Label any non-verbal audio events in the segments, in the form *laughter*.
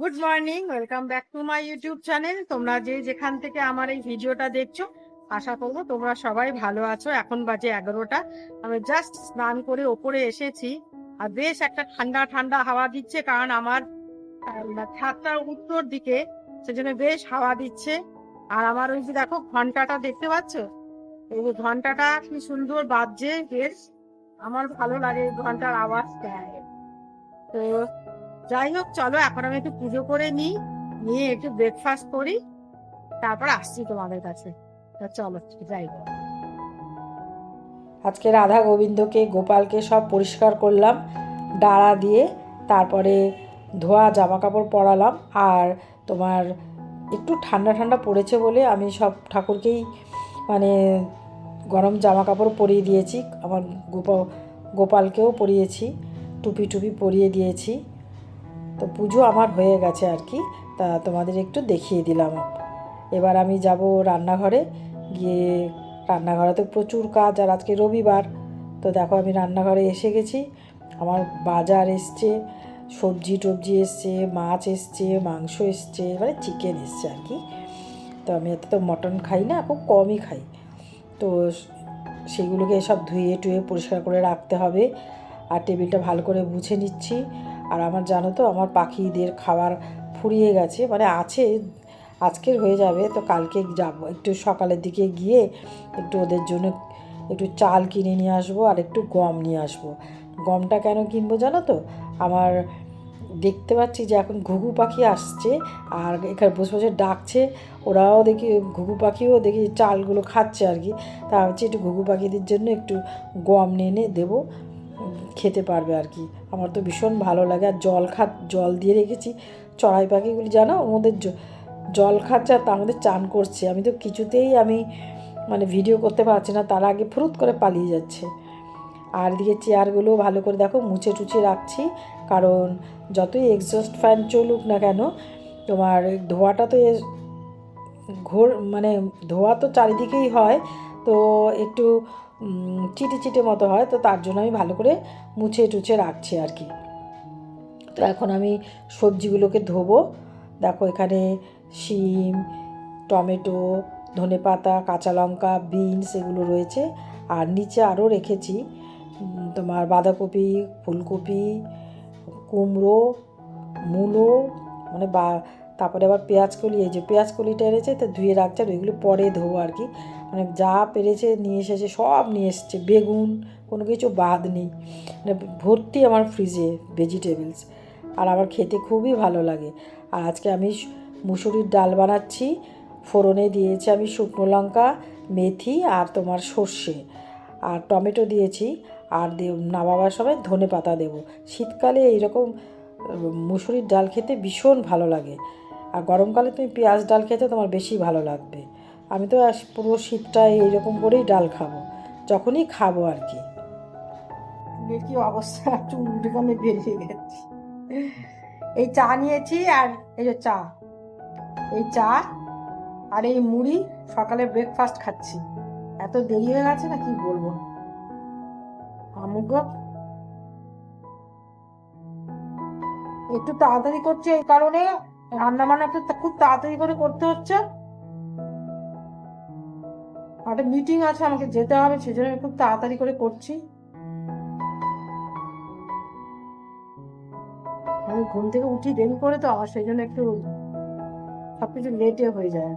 Good morning welcome back to my YouTube channel তোমরা যে যেখান থেকে আমার এই ভিডিওটা দেখছ, আশা করব তোমরা সবাই ভালো আছো। এখন বাজে এগারোটা। আমি জাস্ট স্নান করে ওপরে এসেছি আর বেশ একটা ঠান্ডা ঠান্ডা হাওয়া দিচ্ছে কারণ আমার ছাদটা উত্তর দিকে, সেজন্য বেশ হাওয়া দিচ্ছে। আর আমার ওই যে দেখো ঘন্টাটা দেখতে পাচ্ছ? এই যে ঘন্টাটা কি সুন্দর বাজছে, বেশ। আমার ভালো লাগে ঘণ্টার আওয়াজটা। তো যাই হোক চলো, এখন আমি একটু পুজো করে নিই, নিয়ে একটু ব্রেকফাস্ট করি, তারপর আসছি তোমাদের কাছে। চলো, যাই আজকে রাধা গোবিন্দকে, গোপালকে সব পরিষ্কার করলাম, ডাড়া দিয়ে, তারপরে ধোয়া জামা কাপড় পরালাম, আর তোমার একটু ঠান্ডা ঠান্ডা পড়েছে বলে আমি সব ঠাকুরকেই মানে গরম জামা কাপড় পরিয়ে দিয়েছি, আমার গোপা, গোপালকেও পরিয়েছি, টুপি টুপি পরিয়ে দিয়েছি। তো পুজো আমার হয়ে গেছে আর কি। তা তোমাদের একটু দেখিয়ে দিলাম। এবার আমি যাব রান্নাঘরে। গিয়ে রান্নাঘরে তো প্রচুর কাজ আর আজকে রবিবার। তো দেখো আমি রান্নাঘরে এসে গেছি। আমার বাজার এসছে, সবজি টবজি এসছে, মাছ এসছে, মাংস এসছে মানে চিকেন এসছে আর কি। তো আমি এত তো মটন খাই না, খুব কমই খাই। তো সেগুলোকে সব ধুয়ে টুয়ে পরিষ্কার করে রাখতে হবে। আর টেবিলটা ভালো করে মুছে নিচ্ছি। আর আমার জানো তো, আমার পাখিদের খাবার ফুরিয়ে গেছে মানে আছে, আজকের হয়ে যাবে, তো কালকে যাব। একটু সকালের দিকে গিয়ে একটু ওদের জন্য একটু চাল কিনে নিয়ে আসব আর একটু গম নিয়ে আসব। গমটা কেন কিনবো জানো তো? আমার দেখতে পাচ্ছি যে এখন ঘুঘু পাখি আসছে আর এখানে বসে বসে ডাকছে, ওরাও দেখি ঘুঘু পাখিও দেখি চালগুলো খাচ্ছে আর কি। তা হচ্ছে একটু ঘুঘু পাখিদের জন্য একটু গম নিয়ে এনে দেবো। খেতে পারবে আর কি। আমার তো ভীষণ ভালো লাগে। আর জল খা, জল দিয়ে রেখেছি। চড়াই পাখিগুলি জানো? ওদের জল খাচ্ছে আর মধ্যে চান করছে। আমি তো কিছুতেই আমি মানে ভিডিও করতে পারছি না। তার আগে ফুরুত করে পালিয়ে যাচ্ছে। আর এদিকে চেয়ারগুলো ভালো করে দেখো, মুছে টুছে রাখছি। কারণ যতই এক্সস্ট ফ্যান চলুক না কেন, তোমার ধোয়াটা তো এ- ঘোর মানে ধোয়া তো চারিদিকেই হয়। তো একটু চিটে চিটে মতো হয়, তো তার জন্য আমি ভালো করে মুছে টুছে রাখছি আর কি। তো এখন আমি সবজিগুলোকে ধোবো। দেখো এখানে শিম, টমেটো, ধনেপাতা, কাঁচা লঙ্কা, বিনস এগুলো রয়েছে। আর নিচে আরও রেখেছি তোমার বাঁধাকপি, ফুলকপি, কুমড়ো, মূলো মানে বা, তারপরে আবার পেঁয়াজ কলি, এই যে পেঁয়াজ কলিটা এনেছে, তো ধুয়ে রাখছে, আর ওইগুলো পরে ধোবো আর কি। মানে যা পেরেছে নিয়ে এসেছে, সব নিয়ে এসেছে। বেগুন, কোনো কিছু বাদ নেই। মানে ভর্তি আমার ফ্রিজে ভেজিটেবলস আর আমার খেতে খুবই ভালো লাগে। আর আজকে আমি মুসুরির ডাল বানাচ্ছি। ফোড়নে দিয়েছি আমি শুকনো লঙ্কা, মেথি আর তোমার সর্ষে। আর টমেটো দিয়েছি। আর দে নামাবার সময় ধনে পাতা দেবো। শীতকালে এইরকম মুসুরির ডাল খেতে ভীষণ ভালো লাগে। আর গরমকালে তুমি পেঁয়াজ ডাল খেতে তোমার বেশি ভালো লাগবে। আমি তো পুরো শীতটা এইরকম করেই ডাল খাব। যখনই খাব আর কি। চুলের কি অবস্থা? *laughs* চুল উঠেখানে বেরিয়ে গেছে। এই চা নিয়েছি আর এই যে চা। এই চা আর এই মুড়ি, সকালে ব্রেকফাস্ট খাচ্ছি। এত দেরি হয়ে গেছে না কি বলব? আমুক একটু তাড়াতাড়ি করছে এই কারণে। রান্না বান্না খুব তাড়াতাড়ি করে করতে হচ্ছে। একটা মিটিং আছে, আমাকে যেতে হবে, সেজন্য আমি খুব তাড়াতাড়ি করে করছি। আমি ঘুম থেকে উঠি, দেরি করে তো আমার সেই জন্য একটু সবকিছু লেটে হয়ে যায়।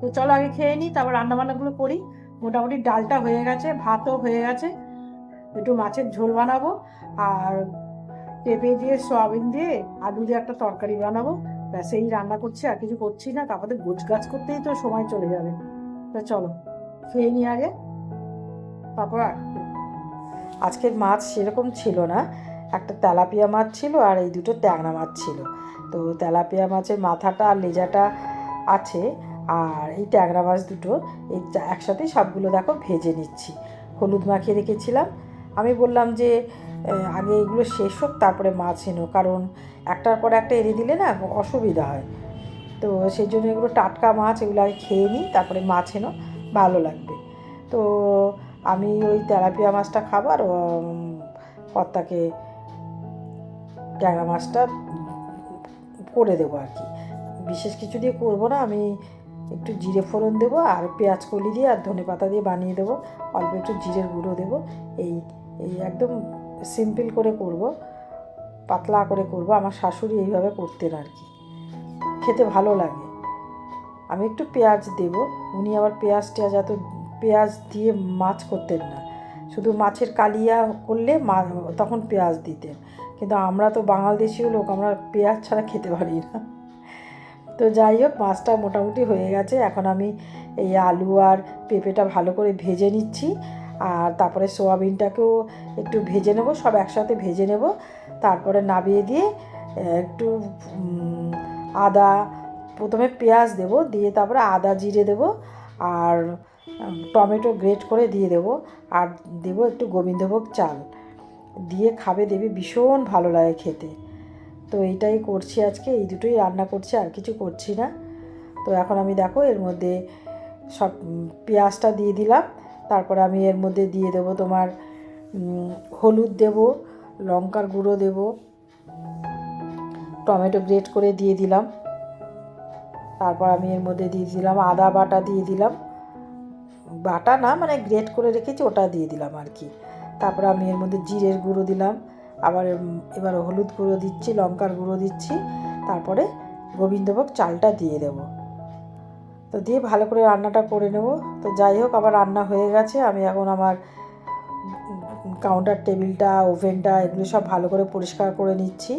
তো চলো আগে খেয়ে নিই, তারপর রান্না বান্নাগুলো করি। মোটামুটি ডালটা হয়ে গেছে, ভাতও হয়ে গেছে। একটু মাছের ঝোল বানাবো, আর পেঁপে দিয়ে, সয়াবিন দিয়ে, আলু দিয়ে একটা তরকারি বানাবো। ব্যাস, এই রান্না করছি, আর কিছু করছি না, তারপরে গোছ গাছ করতেই তো সময় চলে যাবে। তো চলো। খেয়ে নিই আগে? তারপর আজকের মাছ সেরকম ছিল না। একটা তেলাপিয়া মাছ ছিল আর এই দুটো ট্যাংরা মাছ ছিল। তো তেলাপিয়া মাছের মাথাটা আর লেজাটা আছে আর এই ট্যাংরা মাছ দুটো, এই একসাথেই সবগুলো দেখো ভেজে নিচ্ছি। হলুদ মাখিয়ে রেখেছিলাম। আমি বললাম যে আগে এগুলো শেষ হোক, তারপরে মাছ এনো। কারণ একটার পর একটা এনে দিলে না অসুবিধা হয়। তো সেই জন্য এগুলো টাটকা মাছ, এগুলো আগে খেয়ে নিই, তারপরে মাছ এনো। ভালো লাগবে। তো আমি ওই তেলাপিয়া মাছটা খাবার কর্তাকে ট্যাংরা মাছটা করে দেবো আর কি। বিশেষ কিছু দিয়ে করব না, আমি একটু জিরে ফোড়ন দেবো আর পেঁয়াজ কলি দিয়ে আর ধনে পাতা দিয়ে বানিয়ে দেবো। অল্প একটু জিরের গুঁড়ো দেবো। এই এই একদম সিম্পল করে করব, পাতলা করে করব। আমার শাশুড়ি এইভাবে করতেন আর কি। খেতে ভালো লাগে। আমি একটু পেঁয়াজ দেব। উনি আবার পেঁয়াজ টেয়াজ এত পেঁয়াজ দিয়ে মাছ করতেন না। শুধু মাছের কালিয়া করলে মা, তখন পেঁয়াজ দিতেন। কিন্তু আমরা তো বাংলাদেশীয় লোক, আমরা পেঁয়াজ ছাড়া খেতে পারি না। তো যাই হোক, মাছটা মোটামুটি হয়ে গেছে। এখন আমি এই আলু আর পেঁপেটা ভালো করে ভেজে নিচ্ছি। আর তারপরে সোয়াবিনটাকেও একটু ভেজে নেব, সব একসাথে ভেজে নেব। তারপরে নাবিয়ে দিয়ে একটু আদা প্রথমে পেঁয়াজ দেব, দিয়ে তারপরে আদা জিরে দেব আর টমেটো গ্রেট করে দিয়ে দেব আর দেব একটু গোবিন্দভোগ চাল। দিয়ে খাবে দেবে, ভীষণ ভালো লাগে খেতে। তো এইটাই করছি আজকে, এই দুটোই রান্না করছি, আর কিছু করছি না। তো এখন আমি দেখো, এর মধ্যে সব পেঁয়াজটা দিয়ে দিলাম। তারপরে আমি এর মধ্যে দিয়ে দেবো তোমার হলুদ দেব, লঙ্কার গুঁড়ো দেব, টমেটো গ্রেট করে দিয়ে দিলাম। তারপর আমি এর মধ্যে দিয়ে দিলাম আদা বাটা দিয়ে দিলাম। বাটা না মানে গ্রেট করে রেখেছি, ওটা দিয়ে দিলাম আর কি। তারপরে আমি এর মধ্যে জিরের গুঁড়ো দিলাম। আবার এবার হলুদ গুঁড়ো দিচ্ছি, লঙ্কার গুঁড়ো দিচ্ছি। তারপরে গোবিন্দভোগ চালটা দিয়ে দেবো। তো দিয়ে ভালো করে রান্নাটা করে নেব। তো যাই হোক, আমার রান্না হয়ে গেছে। আমি এখন আমার কাউন্টার টেবিলটা ওভেনটা এগুলো সব ভালো করে পরিষ্কার করে নিচ্ছি।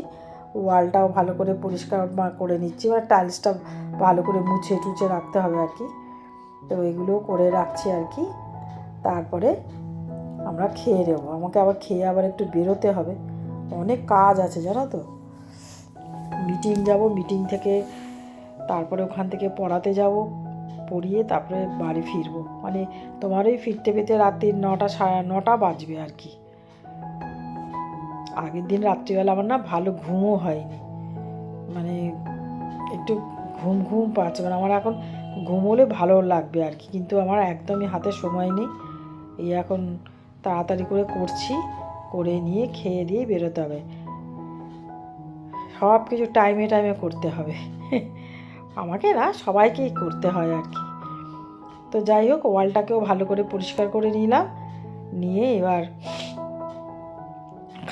ওয়ালটাও ভালো করে পরিষ্কার করে নিচ্ছি মানে টাইলসটা ভালো করে মুছে টুছে রাখতে হবে আর কি। তো এগুলো করে রাখছি আর কি। তারপরে আমরা খেয়ে নেব। আমাকে আবার খেয়ে আবার একটু বেরোতে হবে। অনেক কাজ আছে, জানো তো। মিটিং যাব, মিটিং থেকে তারপরে ওখান থেকে পড়াতে যাব, পড়িয়ে তারপরে বাড়ি ফিরবো। মানে তোমার ওই ফিরতে ফিরতে রাত্রি নটা, সাড়ে নটা বাজবে আর কি। আগের দিন রাত্রিবেলা আমার না ভালো ঘুমও হয়নি। মানে একটু ঘুম ঘুম পাচ্ছে। মানে আমার এখন ঘুমোলে ভালো লাগবে আর কি। কিন্তু আমার একদমই হাতে সময় নেই। এই এখন তাড়াতাড়ি করে করছি, করে নিয়ে খেয়ে দিয়ে বেরোতে হবে। সব কিছু টাইমে টাইমে করতে হবে। আমাকে না সবাইকেই করতে হয় আর কি। তো যাই হোক, ওয়ালটাকেও ভালো করে পরিষ্কার করে নিলাম। নিয়ে এবার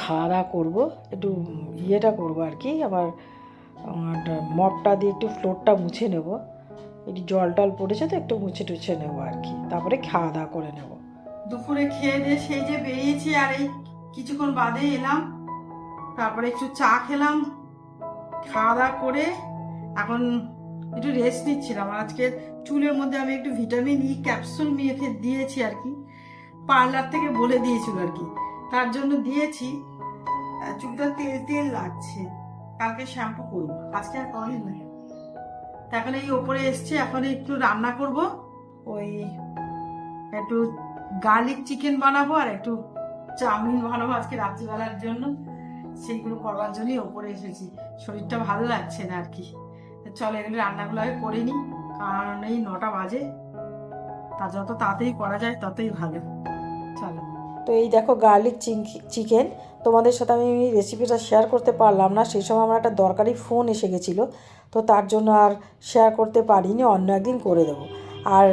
খাওয়া দাওয়া করব, একটু ইয়েটা করব আর কি, আবার মপটা দিয়ে একটু ফ্লোরটা মুছে নেব। একটু জল টল পড়েছে তো একটু মুছে টুছে নেব আর কি, তারপরে খাওয়া দাওয়া করে নেব। দুপুরে খেয়ে দিয়ে সেই যে বেরিয়েছি আর এই কিছুক্ষণ বাদে এলাম, তারপরে একটু চা খেলাম খাওয়া দাওয়া করে এখন একটু রেস্ট নিচ্ছিলাম। আজকে চুলের মধ্যে আমি একটু ভিটামিন ই ক্যাপসুল মেখে দিয়েছি আর কি পার্লার থেকে বলে দিয়েছিল আর কি, তার জন্য দিয়েছি। চুলটা তেল তেল লাগছে। কালকে শ্যাম্পু করব আজকে আর করেন না। তা এখন এই ওপরে এসছে, এখন একটু রান্না করব। ওই একটু গার্লিক চিকেন বানাবো আর একটু চাউমিন বানাবো আজকে রাত্রিবেলার জন্য। সেইগুলো করবার জন্যই ওপরে এসেছি। শরীরটা ভালো লাগছে না আর কি। চলো এগুলো রান্নাগুলো আগে করে নিই, কারণ এই নটা বাজে। তা যত তাড়াতাড়ি করা যায় ততই ভালো। চলো। তো এই দেখো গার্লিক চিকেন তোমাদের সাথে আমি রেসিপিটা শেয়ার করতে পারলাম না, সেই সময় আমার একটা দরকারি ফোন এসে গেছিল, তো তার জন্য আর শেয়ার করতে পারিনি, অন্য একদিন করে দেবো। আর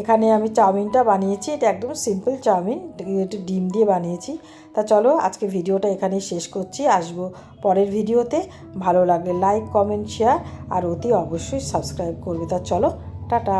এখানে আমি চাউমিনটা বানিয়েছি, এটা একদম সিম্পল চাউমিন, একটু ডিম দিয়ে বানিয়েছি। তা চলো আজকে ভিডিওটা এখানেই শেষ করছি, আসব পরের ভিডিওতে। ভালো লাগলে লাইক কমেন্ট শেয়ার আর অতি অবশ্যই সাবস্ক্রাইব করবে। তা চলো, টাটা।